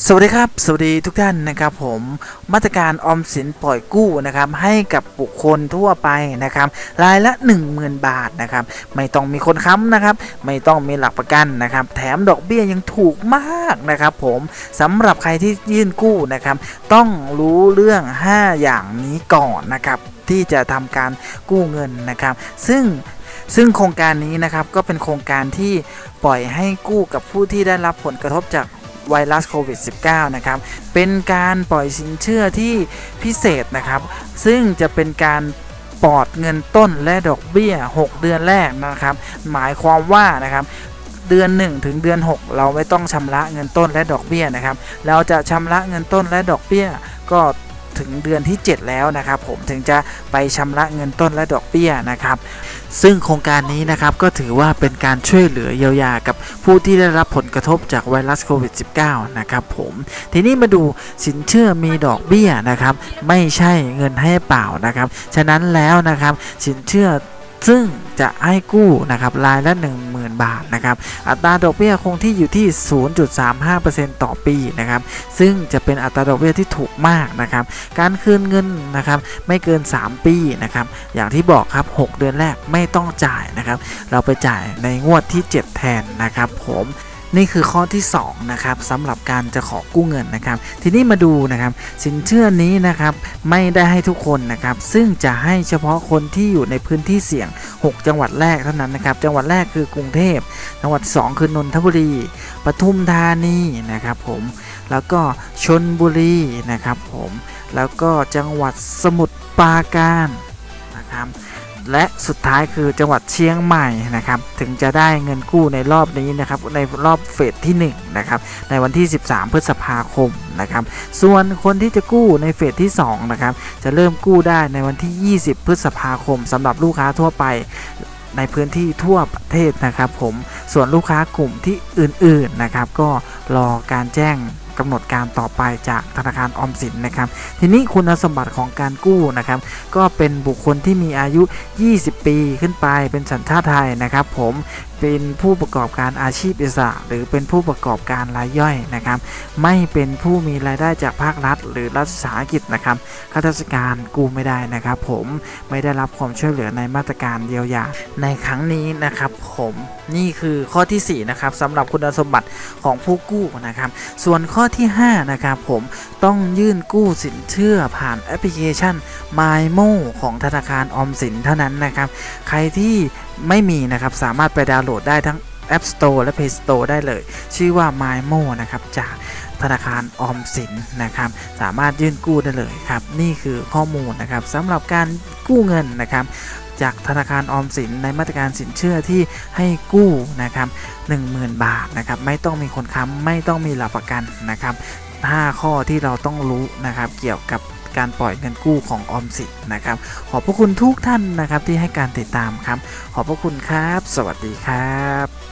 สวัสดีครับ สวัสดีทุกท่านนะครับผมมาตรการออมสินปล่อยกู้นะครับให้กับบุคคลทั่วไปนะครับรายละ 10,000 บาทนะครับไม่ต้องมีคนค้ำนะครับไม่ต้องมีหลักประกันนะครับแถมดอกเบี้ยยังถูกมากนะครับผมสำหรับใครที่ยื่นกู้นะครับต้องรู้เรื่อง 5 อย่างนี้ก่อนนะครับที่จะทำการกู้เงินนะครับซึ่งซึ่งโครงการนี้นะครับก็เป็นโครงการที่ปล่อยให้กู้กับผู้ที่ได้รับผลกระทบจาก ไวรัสโควิด -19 นะครับ เป็นการปล่อยสินเชื่อที่พิเศษนะครับ ซึ่งจะเป็นการปลอดเงินต้นและดอกเบี้ย 6 เดือนแรกนะครับ หมายความว่านะครับเดือน 1 ถึงเดือน 6 เราไม่ต้องชำระเงินต้นและดอกเบี้ยนะครับ เราจะชำระเงินต้นและดอกเบี้ยก็ ถึงเดือนที่ 7 แล้วนะครับ ผมถึงจะไปชำระเงินต้นและดอกเบี้ยนะครับ ซึ่งโครงการนี้นะครับก็ถือว่าเป็นการช่วยเหลือเยียวยากับผู้ที่ได้รับผลกระทบจากไวรัสโควิด -19 นะครับผมทีนี้มาดูสินเชื่อมีดอกเบี้ยนะครับ ไม่ใช่เงินให้เปล่านะครับ ฉะนั้นแล้วนะครับสินเชื่อ ซึ่งจะให้กู้นะครับรายละ 10,000 บาทนะครับอัตราดอกเบี้ยคงที่อยู่ที่ 0.35%ต่อปีนะครับซึ่งจะเป็นอัตราดอกเบี้ยที่ถูกมากนะครับการคืนเงินนะครับไม่เกิน 3 ปีนะครับอย่างที่บอกครับ 6 เดือนแรกไม่ต้องจ่ายนะครับเราไปจ่ายในงวดที่ 7 แทนนะครับผม นี่คือข้อที่2นะครับสำหรับการจะขอกู้เงินนะครับ ทีนี้มาดูนะครับสินเชื่อนี้นะครับไม่ได้ให้ทุกคนนะครับ ซึ่งจะให้เฉพาะคนที่อยู่ในพื้นที่เสี่ยง 6 จังหวัดแรกเท่านั้นนะครับ จังหวัดแรกคือกรุงเทพจังหวัด 2 คือนนทบุรีปทุมธานีนะครับผมแล้วก็ชนบุรีนะครับผมแล้วก็จังหวัดสมุทรปราการนะครับ และสุดท้ายคือจังหวัดเชียงใหม่นะครับ ถึงจะได้เงินกู้ในรอบนี้นะครับ ในรอบเฟสที่1นะครับ ในวันที่ 13 พฤษภาคมนะครับ ส่วนคนที่จะกู้ในเฟสที่2นะครับ จะเริ่มกู้ได้ในวันที่ 20 พฤษภาคมสำหรับลูกค้าทั่วไปในพื้นที่ทั่วประเทศนะครับ ผม ส่วนลูกค้ากลุ่มที่อื่นๆนะครับ ก็รอการแจ้ง กำหนดการต่อไปจากธนาคารออมสินนะครับ ทีนี้คุณสมบัติของการกู้นะครับ ก็เป็นบุคคลที่มีอายุ 20 ปีขึ้นไปเป็นสัญชาติไทยนะครับ ผม เป็นผู้ประกอบการอาชีพอิสระ หรือเป็นผู้ประกอบการรายย่อยนะครับ ไม่เป็นผู้มีรายได้จากภาครัฐ หรือรัฐสาหกิจนะครับข้าราชการกู้ไม่ได้นะครับ ผมไม่ได้รับความช่วยเหลือในมาตรการเยียวยาในครั้งนี้นะครับ ผมนี่คือข้อที่4นะครับสำหรับคุณสมบัติของผู้กู้นะครับ ส่วนข้อที่5นะครับผมต้องยื่นกู้สินเชื่อผ่านแอปพลิเคชัน MyMo ของธนาคารออมสินเท่านั้นนะครับ ใครที่ ไม่มีนะครับ สามารถไปดาวน์โหลดได้ทั้ง App Store และ Play Store ได้เลย ชื่อว่า MyMo นะครับจากธนาคารออมสินนะครับ สามารถยื่นกู้ได้เลยครับ นี่คือข้อมูลนะครับสำหรับการกู้เงินนะครับ จากธนาคารออมสินในมาตรการสินเชื่อที่ให้กู้นะครับ10,000 บาทนะครับ ไม่ต้องมีคนค้ำไม่ต้องมีหลักประกันนะครับ 5 ข้อที่เราต้องรู้นะครับ เกี่ยวกับ การปล่อยเงินกู้ของออมสินนะครับ ขอบพระคุณทุกท่านนะครับที่ให้การติดตามครับ ขอบพระคุณครับ สวัสดีครับ